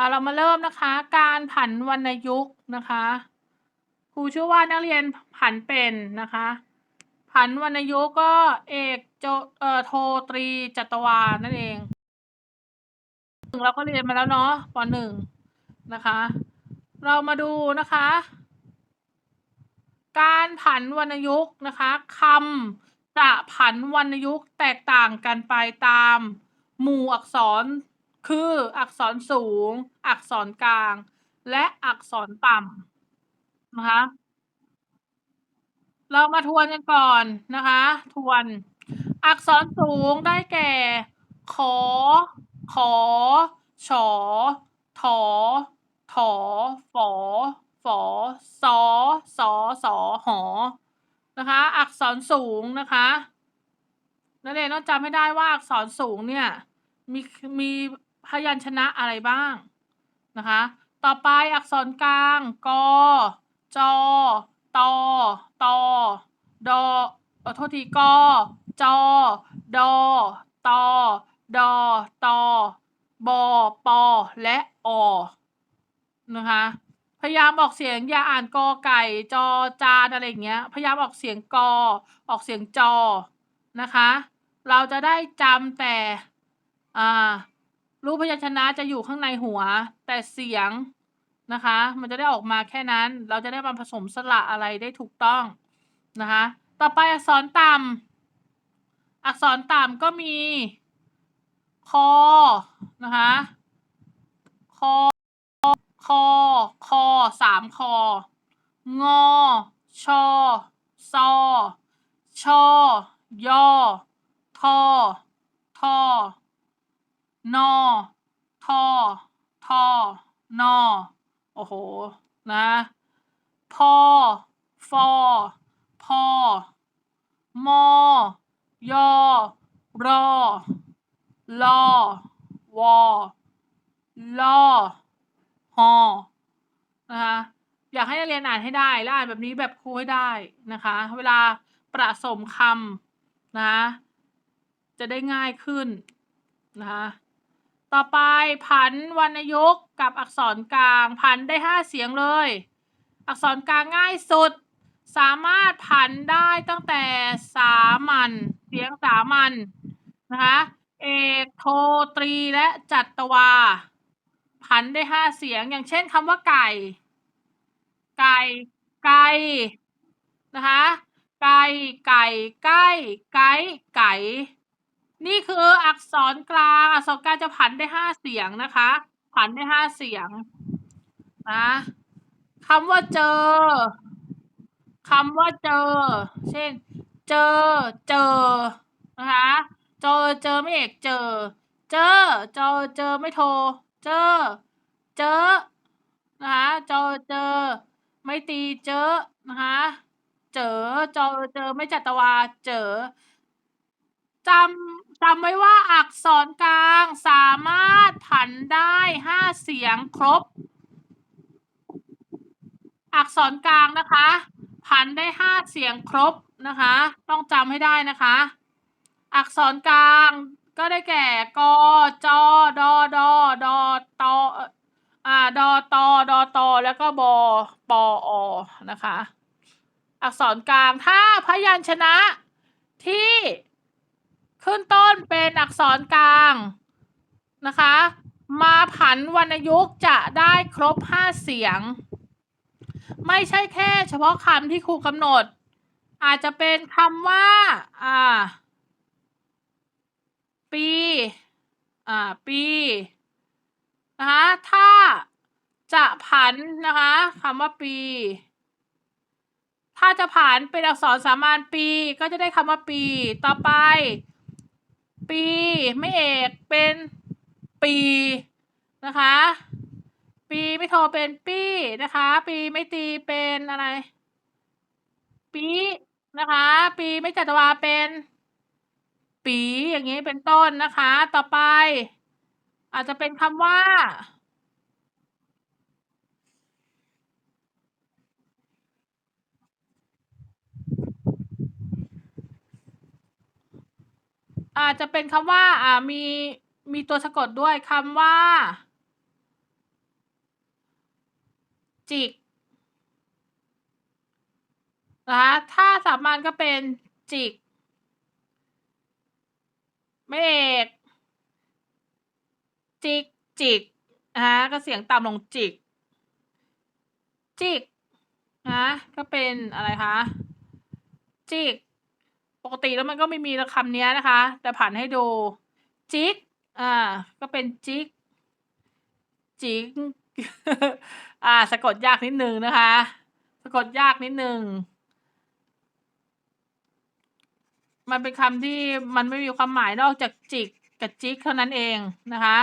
อ่าเรามาเริ่มนะคะ การผันวรรณยุกต์นะคะครูเชื่อว่านักเรียนผันเป็นนะคะ ผันวรรณยุกต์ก็เอกโจเอ่อโทตรีจัตวานั่นเองหนึ่งเราก็เรียนมาแล้วเนาะปหนึ่งนะคะ เรามาดูนะคะ การผันวรรณยุกต์นะคะคำจะผันวรรณยุกต์แตกต่างกันไปตามหมู่อักษร คืออักษรสูง อักษรกลาง และอักษรต่ำนะคะ เรามาทวนกันก่อนนะคะ ทวน อักษรสูงได้แก่ ขอ ขอ ฉอ ถอ ถอ ฝอ ฝอสอสอสอหอ นะคะ อักษรสูงนะคะนักเรียนต้องจำให้ได้ว่าอักษรสูงเนี่ยมีมี พยัญชนะอะไรบ้างนะคะ ต่อไปอักษรกลางกจตตดขอโทษทีกจดตดตบปและอนะคะ พยายามออกเสียงอย่าอ่านกอไก่ จอจานอะไรอย่างเงี้ย พยายามออกเสียงกอ ออกเสียงจอ นะคะ เราจะได้จำแต่ อ่า รูปพยัญชนะจะอยู่ข้างในหัว แต่เสียงนะคะ มันจะได้ออกมาแค่นั้น เราจะได้มาผสมสระอะไรได้ถูกต้องนะคะ ต่อไปอักษรต่ำอักษรต่ำก็มีคอนะคะคอคอคอสามคองอชอซอชอยอทอทอ นอทอทอนอโอ้โห นะพอฟอพอมอยอรอลอวอลอฮอนะคะอยากให้นักเรียนอ่านให้ได้และอ่านแบบนี้แบบครูให้ได้นะคะ เวลาประสมคำนะ จะได้ง่ายขึ้นนะคะ ต่อไปผันวรรณยุกต์กับอักษรกลางผันได้ห้าเสียงเลย อักษรกลางง่ายสุด สามารถผันได้ตั้งแต่สามัญเสียงสามัญนะคะเอกโทตรีและจัตวา ผันได้ห้าเสียงอย่างเช่นคำว่าไก่ ไก่ไก่นะคะไก่ไก่ใกล้ไก่ไก่ นี่คืออักษรกลางอักษรกลางจะผันได้ห้าเสียงนะคะ ผันได้ห้าเสียงนะคำว่าเจอคำว่าเจอ เช่น เจอเจอนะคะเจอเจอไม่เอกเจอ เจอเจอเจอไม่โทร เจอ เจอนะคะเจอเจอ ไม่ตีเจอนะคะเจอเจอเจอไม่จัตวาเจอจำ จำไว้ว่าอักษรกลางสามารถผันได้ห้าเสียงครบ อักษรกลางนะคะ ผันได้ห้าเสียงครบนะคะ ต้องจำให้ได้นะคะ อักษรกลางก็ได้แก่กจดดดตอ่าดตดตแล้วก็บปอนะคะ อักษรกลางถ้าพยัญชนะที่ ขึ้นต้นเป็นอักษรกลางนะคะ มาผันวรรณยุกต์จะได้ครบห้าเสียง ไม่ใช่แค่เฉพาะคำที่ครูกำหนด อาจจะเป็นคำว่าอ่าปีอ่าปีนะคะถ้าจะผันนะคะคำว่าปี ถ้าจะผันเป็นอักษรสามัญปีก็จะได้คำว่าปี ต่อไป ปี ไม่เอกเป็นปีนะคะ ปีไม่โทเป็นปี้นะคะ ปีไม่ตีเป็นอะไร ปีนะคะ ปีไม่จัตวาเป็น ปีอย่างนี้เป็นต้นนะคะ ต่อไป อาจจะเป็นคำว่า อาจจะเป็นคำว่า อ่ามีมีตัวสะกดด้วยคำว่า จิกนะคะถ้าสามัญก็เป็นจิก ไม่เอกจิก จิกนะะก็เสียงต่ำลงจิก จิกนะก็เป็นอะไรคะ จิก กติแล้วมันก็ไม่มีคำนี้นะคะ แต่ผันให้ดูจิกอ่าก็เป็นจิกจิกอ่าสะกดยากนิดนึงนะคะ สะกดยากนิดนึงมันเป็นคำที่มันไม่มีความหมายนอกจากจิกกับจิกเท่านั้นเองนะคะ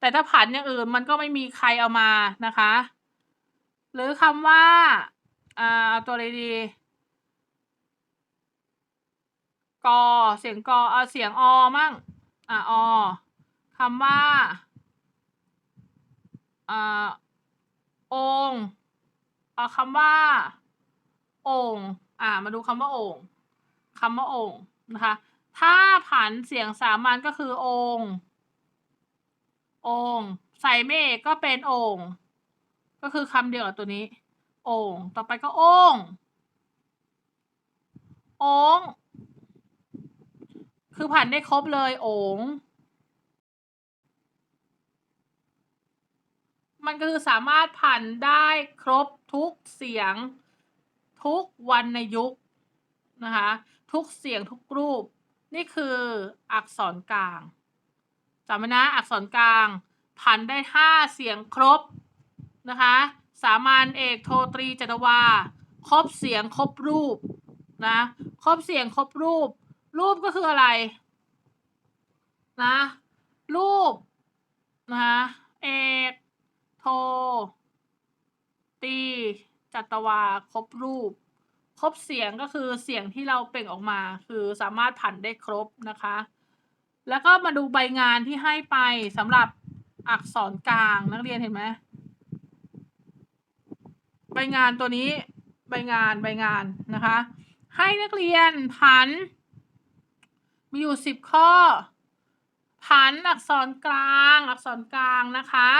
แต่ถ้าผันอย่างอื่นมันก็ไม่มีใครเอามานะคะ หรือคำว่าอ่าเอาตัวอะไรดี กอเสียงกอเอาเสียงอมั่งอ่าอคำว่าอ่าองเอาคำว่าองอ่ามาดูคำว่าองคำว่าองนะคะ ถ้าผันเสียงสามัญก็คือององใส่ไม่เอกก็เป็นองก็คือคำเดียวกับตัวนี้องต่อไปก็ององ คือผันได้ครบเลยโอ๋งมันก็คือสามารถผันได้ครบทุกเสียง ทุกวรรณยุกต์นะคะทุกเสียงทุกรูป นี่คืออักษรกลางจำไว้นะอักษรกลางผันได้ห้าเสียงครบนะคะสามัญเอกโทตรีจัตวา ครบเสียงครบรูปนะครบเสียงครบรูป รูปก็คืออะไร นะ รูปนะคะเอกโท ตีจัตวาครบรูป ครบเสียงก็คือเสียงที่เราเปล่งออกมา คือสามารถผันได้ครบนะคะ แล้วก็มาดูใบงานที่ให้ไปสำหรับอักษรกลางนักเรียนเห็นไหมใบงานตัวนี้ใบงานใบงานนะคะ ให้นักเรียนผัน มีอยู่สิบข้อ ผันอักษรกลาง อักษรกลางนะคะ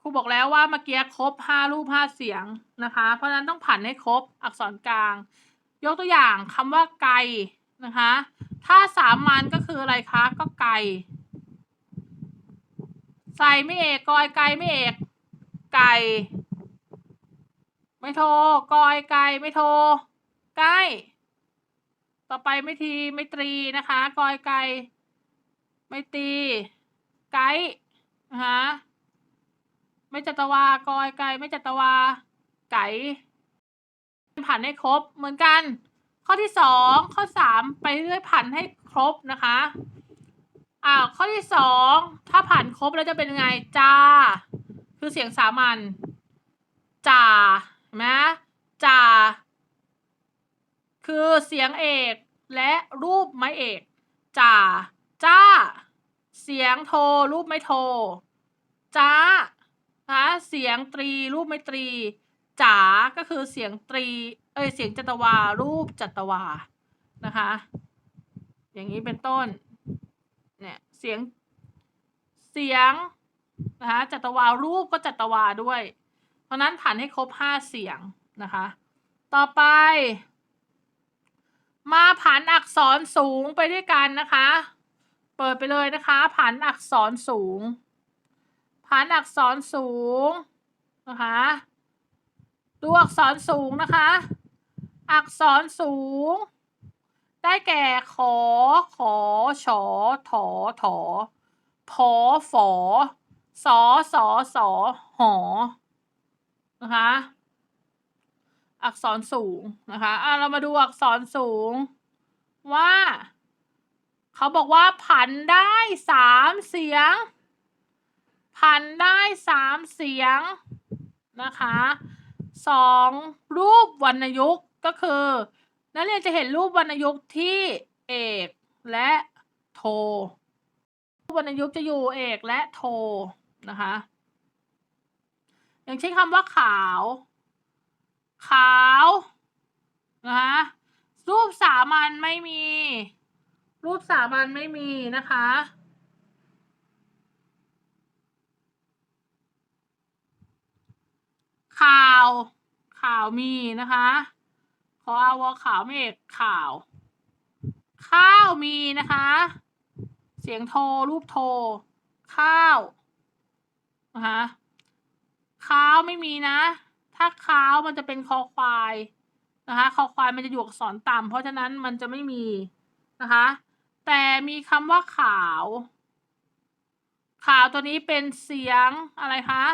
ครูบอกแล้วว่าเมื่อกี้ครบห้ารูปห้าเสียงนะคะ เพราะนั้นต้องผันให้ครบอักษรกลาง ยกตัวอย่างคำว่าไกนะคะ ถ้าสามัญก็คืออะไรคะก็ไก่ใส่ไม่เอกกอยไก่ไม่เอก ไก่ ไม่โทรกอยไก่ไม่โทรใกล้ ต่อไปไม่ทีไม่ตรีนะคะ กอยไก่ไม่ตี ไกด์นะคะไม่จัตวากอยไก่ไม่จัตวา ไก่ผันให้ครบเหมือนกัน ข้อที่สองข้อสามไปเรื่อยผันให้ครบนะคะอ้าวข้อที่สองถ้าผันครบแล้วจะเป็นไงจ้า คือเสียงสามัญจ่าเห็นไหมจ่า คือเสียงเอกและรูปไม้เอกจ่าจ้า เสียงโทรูปไม่โทจ้านะเสียงตรีรูปไม่ตรีจ๋าก็คือเสียงตรี เอ้ยเสียงจัตวา รูปจัตวานะคะ อย่างนี้เป็นต้นเนี่ยเสียงเสียงนะคะจัตวารูปก็จัตวาด้วย เพราะนั้นผันให้ครบห้าเสียงนะคะ ต่อไป มาผันอักษรสูงไปด้วยกันนะคะ เปิดไปเลยนะคะผันอักษรสูงผันอักษรสูงนะคะดูอักษรสูงนะคะ อักษรสูง ได้แก่ขอ ขอชอถอถอพอฝอสอสอสอหอนะคะ อักษรสูงนะคะอะเรามาดูอักษรสูงว่า เขาบอกว่าผันได้สามเสียง ผันได้สามเสียงนะคะสองรูปวรรณยุกต์ก็คือนักเรียนจะเห็นรูปวรรณยุกต์ที่เอกและโทรูปวรรณยุกต์จะอยู่เอกและโทนะคะ อย่างเช่นคำว่าขาว ขาวนะคะรูปสามัญไม่มี รูปสามัญไม่มีนะคะขาว ข่าวมีนะคะ ขออาวอขาวไม่ข่าว ข้าวมีนะคะ เสียงโทรรูปโทรข้าวนะคะข้าวไม่มีนะ ถ้าข้าวมันจะเป็นคอควายนะคะคอควายมันจะอยู่อักษรต่ำเพราะฉะนั้นมันจะไม่มีนะคะ แต่มีคำว่าขาว ขาวตัวนี้เป็นเสียงอะไรคะ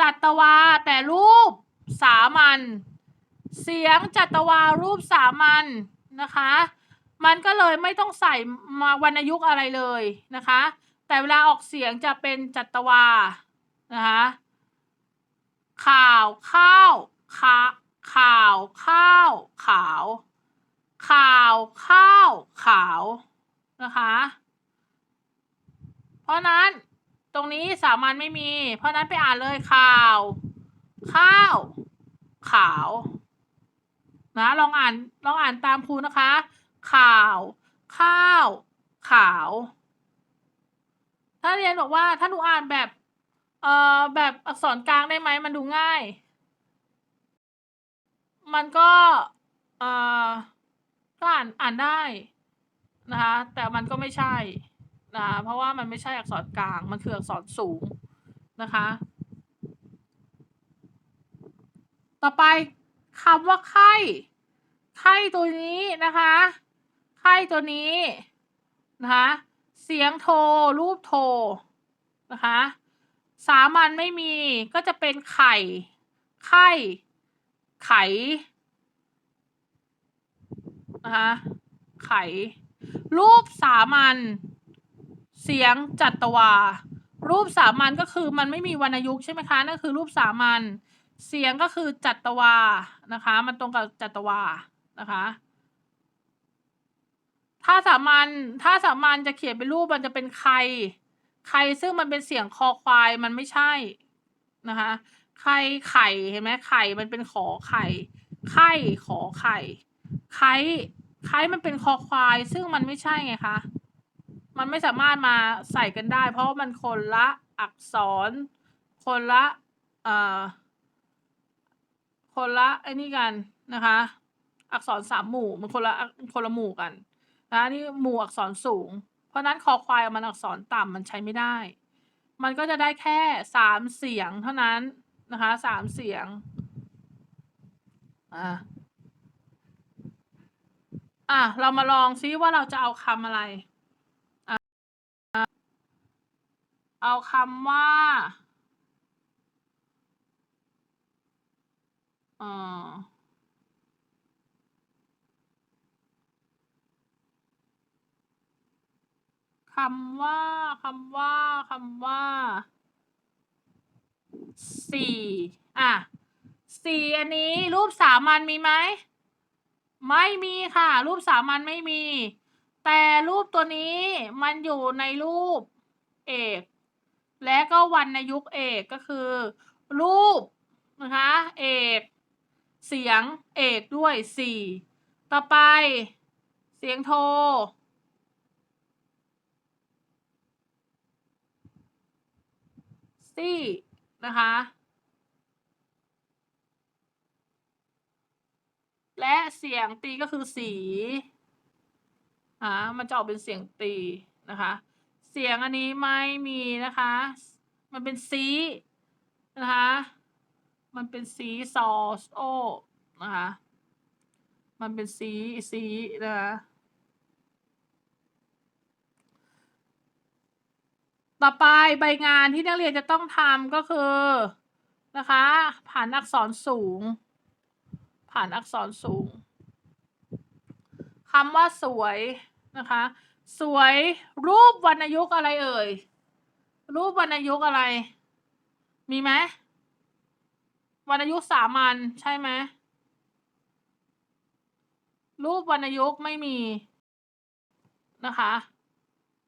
จัตวาแต่รูปสามัญเสียงจัตวารูปสามัญนะคะ มันก็เลยไม่ต้องใส่มาวรรณยุกต์อะไรเลยนะคะ แต่เวลาออกเสียงจะเป็นจัตวานะคะ ข่าวข้าวขาข่าวข้าว ขาว ข่าวข้าว ขาวนะคะ เพราะนั้นตรงนี้สามัญไม่มี เพราะนั้นไปอ่านเลยข่าว ข้าว ขาวนะลองอ่านลองอ่านตามครูนะคะ ข่าว ข้าว ขาว ถ้าเรียนบอกว่าถ้าหนูอ่านแบบ เอ่อแบบอักษรกลางได้ไหมมันดูง่าย มันก็เอ่อก็อ่านอ่านได้นะคะแต่มันก็ไม่ใช่นะคะเพราะว่ามันไม่ใช่อักษรกลาง มันคืออักษรสูงนะคะ ต่อไปคำว่าไข้ไข้ตัวนี้นะคะไข้ตัวนี้นะคะเสียงโทรรูปโทรนะคะ สามัญไม่มีก็จะเป็นไข่ ไข้ไข่นะคะไข่ รูปสามัญเสียงจัตวา รูปสามัญก็คือมันไม่มีวรรณยุกต์ใช่ไหมคะนั่นคือรูปสามัญเสียงก็คือจัตวานะคะ มันตรงกับจัตวานะคะถ้าสามัญถ้าสามัญจะเขียนเป็นรูปมันจะเป็นใคร ใครซึ่งมันเป็นเสียงคอควายมันไม่ใช่นะคะ ใครไข่เห็นไหมไข่มันเป็นขอไข่ ไข่ขอไข่ไข่ไข่มันเป็นคอควาย ซึ่งมันไม่ใช่ไงคะ มันไม่สามารถมาใส่กันได้ เพราะมันคนละอักษร คนละเอ่อคนละไอ้นี่กันนะคะ อักษรสามหมู่มันคนละคนละหมู่กันนะนี่หมู่อักษรสูง เพราะนั้นคอควายมันอักษรต่ำมันใช้ไม่ได้ มันก็จะได้แค่สามเสียงเท่านั้นนะคะสามเสียงอ่าอะเรามาลองซิว่าเราจะเอาคำอะไรอะเอาคำว่าอ่อ คำว่าคำว่าคำว่าสี่อะสี่อันนี้รูปสามัญมีไหมไม่มีค่ะ รูปสามัญไม่มี แต่รูปตัวนี้มันอยู่ในรูปเอก และก็วรรณยุกเอกก็คือ รูปนะคะเอก เสียงเอกด้วยสี่ต่อไป เสียงโทร ซี่นะคะ และเสียงตีก็คือสีอ่ามันจะออกเป็นเสียงตีนะคะ เสียงอันนี้ไม่มีนะคะ มันเป็นซีนะคะ มันเป็นซีซอสโอนะคะ มันเป็นซีซีนะคะ ต่อไปใบงานที่นักเรียนจะต้องทำก็คือนะคะ ผ่านอักษรสูง ผ่านอักษรสูงคำว่าสวยนะคะ สวยรูปวรรณยุกอะไรเอ่ย รูปวรรณยุกอะไร มีไหมวรรณยุกสามัญใช่ไหมรูปวรรณยุกไม่มีนะคะ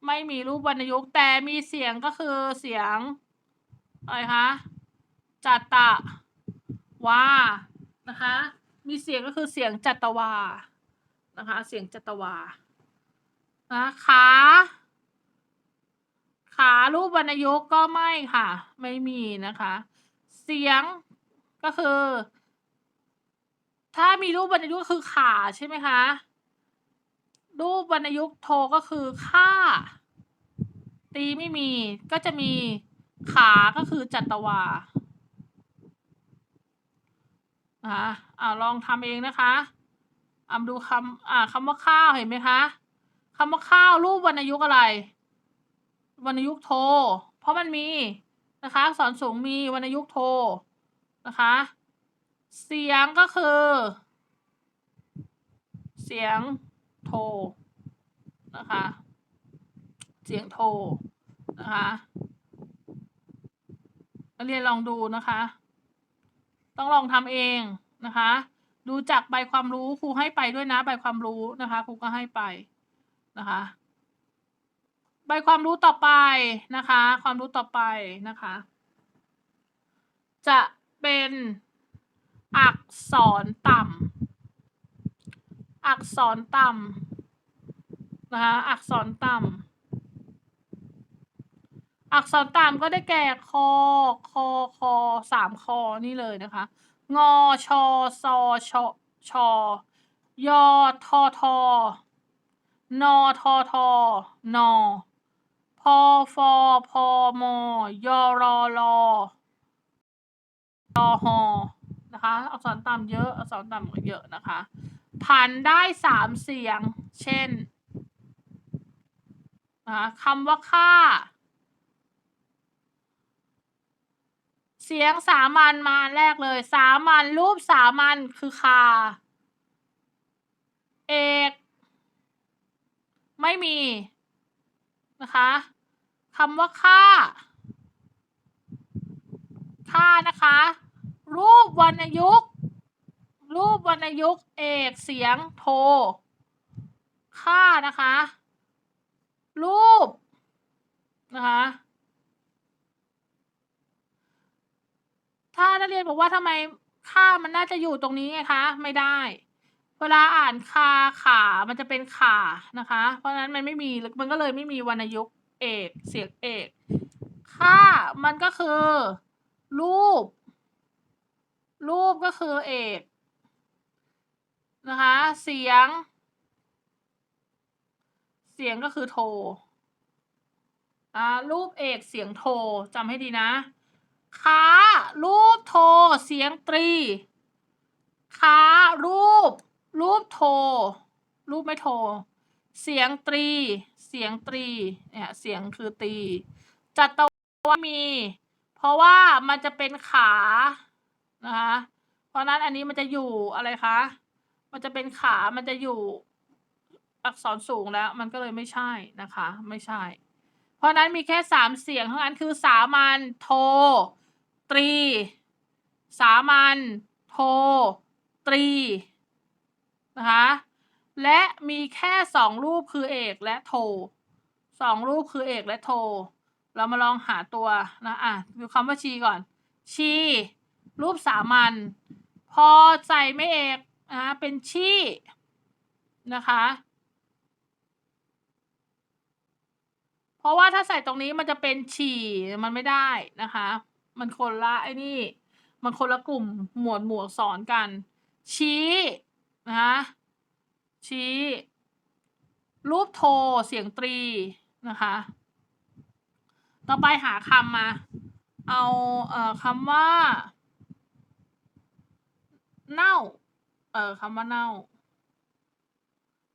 ไม่มีรูปวรรณยุกต์แต่มีเสียงก็คือเสียงอะไรคะจัตตะวานะคะ มีเสียงก็คือเสียงจัตวานะคะ เสียงจัตวานะขาขารูปวรรณยุกต์ก็ไม่ค่ะ ไม่มีนะคะ เสียงก็คือ ถ้ามีรูปวรรณยุกต์ก็คือขาใช่ไหมคะ รูปวรรณยุกต์โทก็คือค่า ตีไม่มี ก็จะมีขาก็คือจัตวานะคะอ่าลองทำเองนะคะอ่าดูคำอ่าคำว่าข้าวเห็นไหมคะคำว่าข้าวรูปวรรณยุกต์อะไร วรรณยุกต์โท เพราะมันมีนะคะอักษรสูงมีวรรณยุกต์โทนะคะ เสียงก็คือ เสียง โทนะคะ เสียงโทนะคะนักเรียนลองดูนะคะ ต้องลองทำเองนะคะ ดูจากใบความรู้ครูให้ไปด้วยนะ ใบความรู้นะคะครูก็ให้ไปนะคะ ใบความรู้ต่อไปนะคะ ความรู้ต่อไปนะคะ จะเป็นอักษรต่ำอักษรต่ำ นะคะ อักษรต่ำอักษรต่ำก็ได้แก่คอคอคอสามคอนี่เลยนะคะ งอชอซอชอชอยอทอทอนอทอทอนอพอฟอพอมอยอรอรอรอหอนะคะ อักษรต่ำเยอะ อักษรต่ำเยอะนะคะพันได้สามเสียง เช่น นะคะคำว่าค่า เสียงสามัญมาแรกเลย สามัญรูปสามัญคือคา เอก ไม่มีนะคะคำว่าค่า ค่านะคะ รูปวรรณยุกรูปวรรณยุกเอกเสียงโท ค่านะคะ รูปนะคะถ้านักเรียนบอกว่าทำไมค่ามันน่าจะอยู่ตรงนี้ไงคะ ไม่ได้ เวลาอ่านคาขา มันจะเป็นขานะคะ เพราะฉะนั้นมันไม่มีมันก็เลยไม่มีวรรณยุกต์เอกเสียงเอกค่ามันก็คือ รูป รูปก็คือเอกนะคะ เสียง เสียงก็คือโทอ่ารูปเอกเสียงโทจำให้ดีนะค้ารูปโท เสียงตรีค้ารูป รูปโท รูปไม่โท เสียงตรี เสียงตรีเนี่ยเสียงคือตรีจัตวามี เพราะว่ามันจะเป็นขานะคะเพราะนั้นอันนี้มันจะอยู่อะไรคะ มันจะเป็นขา มันจะอยู่ อักษรสูงแล้ว มันก็เลยไม่ใช่นะคะ ไม่ใช่ เพราะนั้นมีแค่สามเสียงเท่านั้นคือสามัญโท ตรี สามัญโท ตรีนะคะและมีแค่สองรูปคือเอกและโทสองรูปคือเอกและโท เรามาลองหาตัวนะอะดูคำว่าชีก่อน ชี รูปสามัญพอใส่ไม่เอกนะเป็นชีนะคะ เพราะว่าถ้าใส่ตรงนี้มันจะเป็นฉี่มันไม่ได้นะคะ มันคนละไอ้นี่ มันคนละกลุ่มหมวดหมู่อักษรกัน ชี้นะคะชี้ รูปโทเสียงตรีนะคะ ต่อไปหาคำมา เอาเอ่อคำว่า เน่า เออคำว่าเน่า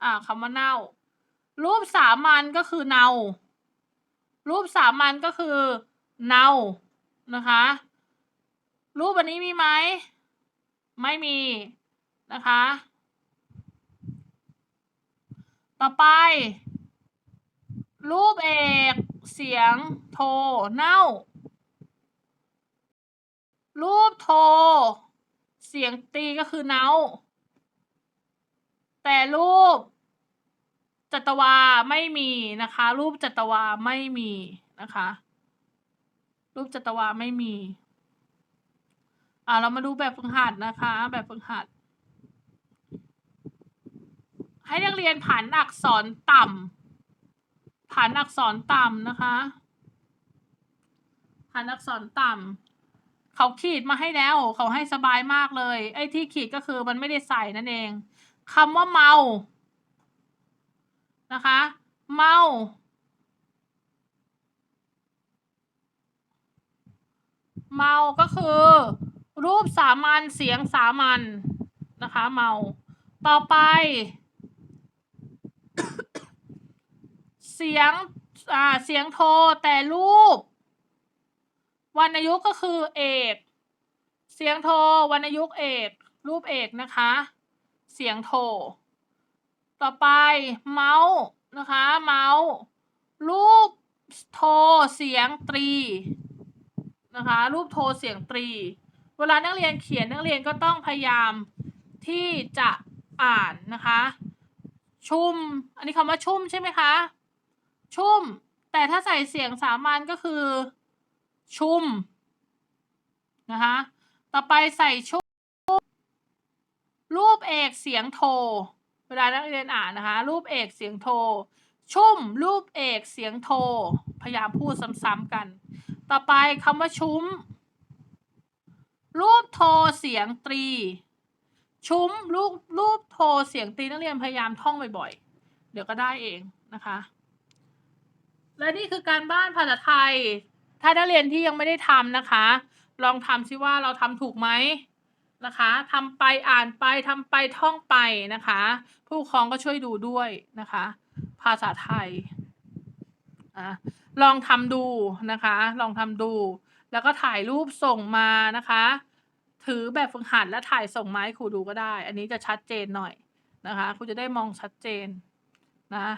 อ่าคำว่าเน่า รูปสามัญก็คือเนา รูปสามัญก็คือ เนานะคะ รูปอันนี้มีไหม ไม่มีนะคะ ต่อไป รูปเอกเสียงโทเน่า รูปโท เสียงตีก็คือเนาแต่รูป จัตวาไม่มีนะคะ รูปจัตวาไม่มีนะคะ รูปจัตวาไม่มี อ่าเรามาดูแบบฝึกหัดนะคะ แบบฝึกหัด ให้นักเรียนผันอักษรต่ำผันอักษรต่ำนะคะผันอักษรต่ำเขาขีดมาให้แล้ว เขาให้สบายมากเลย ไอ้ที่ขีดก็คือมันไม่ได้ใส่นั่นเองคำว่าเมา นะคะ เมา เมาก็คือ รูปสามัญเสียงสามัญนะคะ เมา ต่อไป เสียงอ่าเสียงโทแต่รูปวรรณยุกก็คือเอก เสียงโทวรรณยุกเอก รูปเอกนะคะ เสียงโท ต่อไปเมาส์นะคะเมาส์รูปโทเสียงตรีนะคะ รูปโทเสียงตรี เวลานักเรียนเขียนนักเรียนก็ต้องพยายามที่จะอ่านนะคะ ชุ่ม อันนี้คำว่าชุ่มใช่ไหมคะ ชุ่ม แต่ถ้าใส่เสียงสามัญก็คือ ชุ่มนะคะต่อไปใส่ชุ่มรูปเอกเสียงโท เวลานักเรียนอ่านนะคะ รูปเอกเสียงโท ชุ่ม รูปเอกเสียงโท พยายามพูดซ้ำๆกัน ต่อไปคำว่าชุ้ม รูปโทเสียงตรี ชุ้มรูปรูปโทเสียงตรีนักเรียนพยายามท่องบ่อยๆ เดี๋ยวก็ได้เองนะคะ และนี่คือการบ้านภาษาไทย ถ้านักเรียนที่ยังไม่ได้ทำนะคะ ลองทำซิว่าเราทำถูกไหม นะคะทำไปอ่านไปทำไปท่องไปนะคะ ผู้ปกครองก็ช่วยดูด้วยนะคะ ภาษาไทยอะลองทำดูนะคะ ลองทำดู แล้วก็ถ่ายรูปส่งมานะคะ ถือแบบฝึกหัดและถ่ายส่งมาให้ครูดูก็ได้ อันนี้จะชัดเจนหน่อยนะคะครูจะได้มองชัดเจนนะ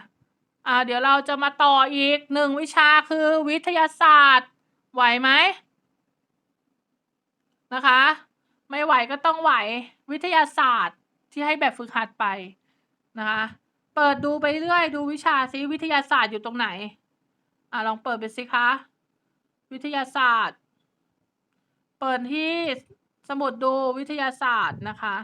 อ่าเดี๋ยวเราจะมาต่ออีกหนึ่งวิชาคือวิทยาศาสตร์ ไหวไหมนะคะ ไม่ไหวก็ต้องไหววิทยาศาสตร์ที่ให้แบบฝึกหัดไปนะคะ เปิดดูไปเรื่อยดูวิชาซิวิทยาศาสตร์อยู่ตรงไหน อ่าลองเปิดไปสิคะ วิทยาศาสตร์ เปิดที่สมุดดูวิทยาศาสตร์นะคะ